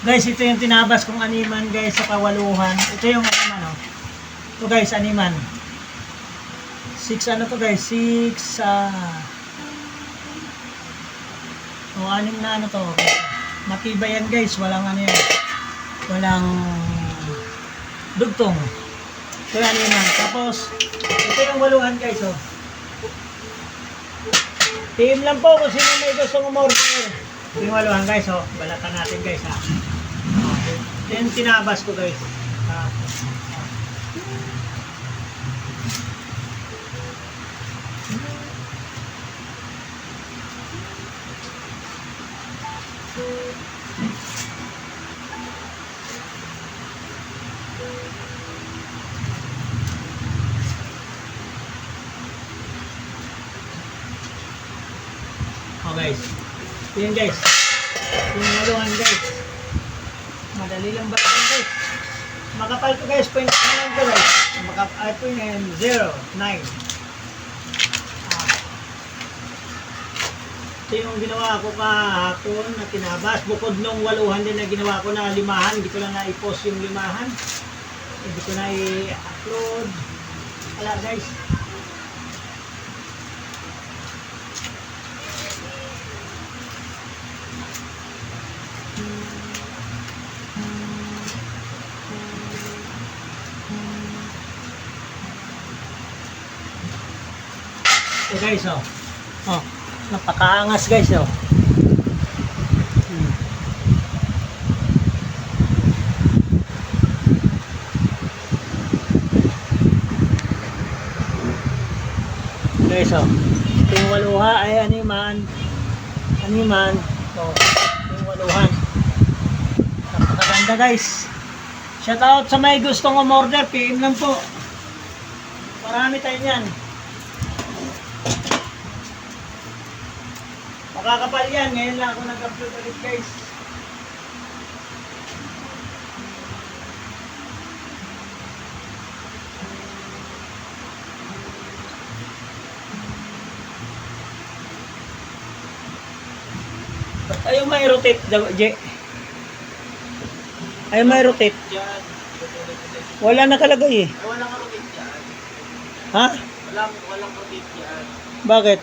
Guys, ito yung tinabas kong animan guys sa kawaluhan. Ito yung animan oh. Ito guys, animan. 6 ano to guys? 6 ah O anim na ano to. Matibay yan guys, walang ano yan. Walang dugtong. Ito yung animan. Tapos ito yung waluhan guys oh. Team lang po kung sino may gustong umorder. Ito yung waluhan guys oh. Balatan natin guys ha. Yan tinabas ko guys. Ah. Oh guys. Yan guys. Yung waluhan guys. Madali lang ba ito guys? Makapal to guys, point na lang to guys. Makapal, na yun, 0, 9. Ah. Ito yung ginawa ko kahapon na tinabas. Bukod nung waluhan din na ginawa ko na limahan, hindi ko lang na-post yung limahan. Hindi ko na i-upload. Wala guys. Ito guys, oh. Oh, napakaangas guys, oh. Hmm. Guys, oh. Yung waluha ay animan. Animan. Oh, yung waluhan. Napakaganda guys. Shout out sa may gustong umorder. PM lang po. Marami tayo niyan. Makakapal yan. Ngayon lang ako nag-upload ulit guys. Ayaw may rotate, daw- Je? Ayaw may rotate. Wala nakalagay eh. Ay, walang rotate dyan. Ha? Walang, walang rotate dyan. Bakit?